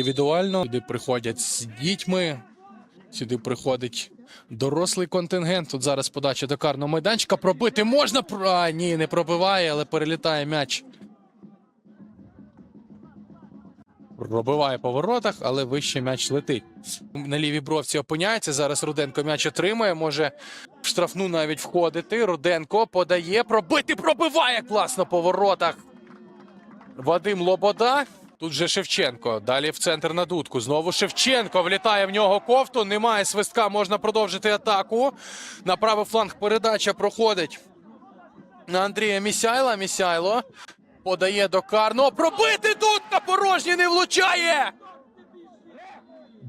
індивідуально. Сюди приходять з дітьми. Сюди приходить дорослий контингент. Тут зараз подача до карного майданчика. Пробити можна. А, ні, не пробиває, але перелітає м'яч. Пробиває по воротах, але вище м'яч летить. На лівій бровці опиняється. Зараз Руденко м'яч отримує. Може в штрафну навіть входити. Руденко подає. Пробити, пробиває класно по воротах. Вадим Лобода. Тут же Шевченко. Далі в центр на дудку. Знову Шевченко. Влітає в нього кофту. Немає свистка. Можна продовжити атаку. На правий фланг передача проходить на Андрія Місяйла. Місяйло подає до карного. Пробити дудка. Порожній не влучає.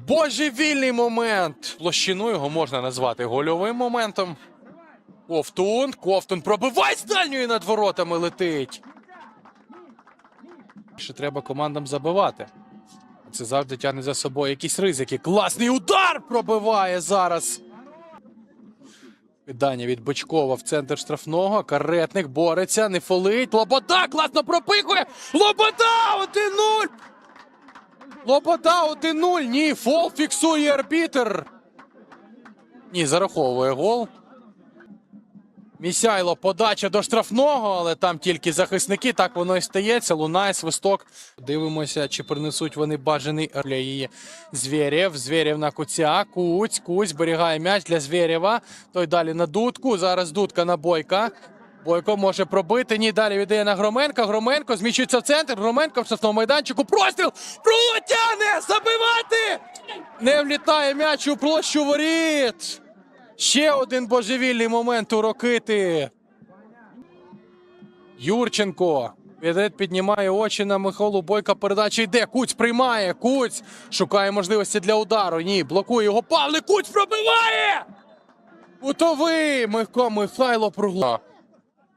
Божевільний момент. Площину його можна назвати гольовим моментом. Ковтун. Ковтун пробиває з дальньої над воротами летить. Ще треба командам забивати. Це завжди тягне за собою якісь ризики. Класний удар пробиває зараз. Кидання від Бочкова в центр штрафного. Каретник бореться, не фолить. Лобода класно пропихує. Лобода 1-0. Лобода 1-0. Ні, фол фіксує арбітер. Ні, зараховує гол. Місяйло подача до штрафного, але там тільки захисники. Так воно і стається. Лунає свисток. Дивимося, чи принесуть вони бажаний для її Звєрєв. Звєрєв на куця. Куць, куць зберігає м'яч для Звєрєва. Той далі на дудку. Зараз дудка на бойка. Бойко може пробити. Ні, далі віддає на Громенка. Громенко зміщується в центр. Громенко в штрафному майданчику. Простріл! Протягне! Забивати! Не влітає м'яч у площу воріт. Ще один божевільний момент у Рокити. Юрченко. Відет піднімає очі на Михайлу Бойка. Передача йде. Куць приймає. Куць шукає можливості для удару. Ні, блокує його. Павлик Куць пробиває! Кутовий! Михко Михайло Пругла.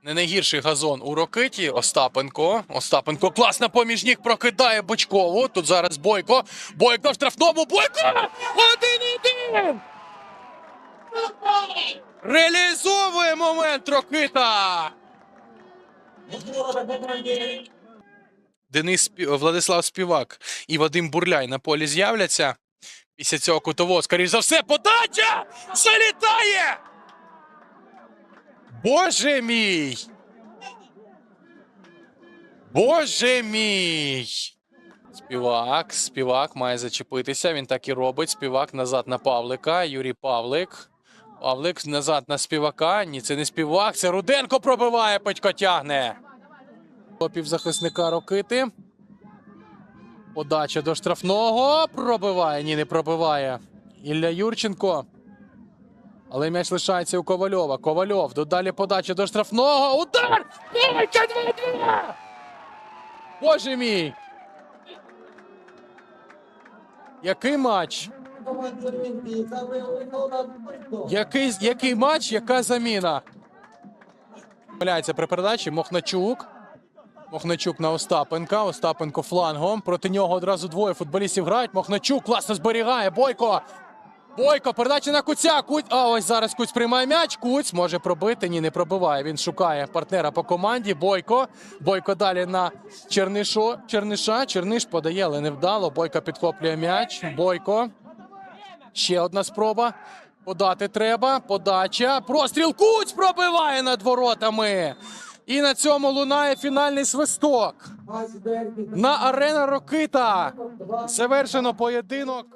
Не найгірший газон у Рокиті. Остапенко. Остапенко класно поміж ніг прокидає Бочкову. Тут зараз Бойко. Бойко в штрафному. Бойко! Один-один! Реалізовує момент Рокита! Денис Владислав Співак і Вадим Бурляй на полі з'являться. Після цього кутового, скоріш за все, подача! Залітає! Боже мій! Боже мій! Співак, співак має зачепитися. Він так і робить. Співак назад на Павлика. Юрій Павлик. Павлик назад на співака. Ні, це не співак. Це Руденко пробиває, Петько тягне. Півзахисника Рокити. Подача до штрафного. Пробиває. Ні, не пробиває. Ілля Юрченко. Але м'яч лишається у Ковальова. Ковальов. Додалі подача до штрафного. Удар! Петька 2-2! Боже мій! Який матч? Який, який матч, яка заміна? Помиляється при передачі Мохначук. Мохначук на Остапенка. Остапенко флангом. Проти нього одразу двоє футболістів грають. Мохначук класно зберігає. Бойко. Бойко, передача на Куця. Куць. А ось зараз Куць приймає м'яч. Куць може пробити. Ні, не пробиває. Він шукає партнера по команді. Бойко. Бойко далі на Чернишо. Черниша. Черниш подає, але невдало. Бойко підхоплює м'яч. Бойко. Ще одна спроба. Подати треба. Подача. Простріл Куць пробиває над воротами. І на цьому лунає фінальний свисток. На арена Рокита. Завершено поєдинок.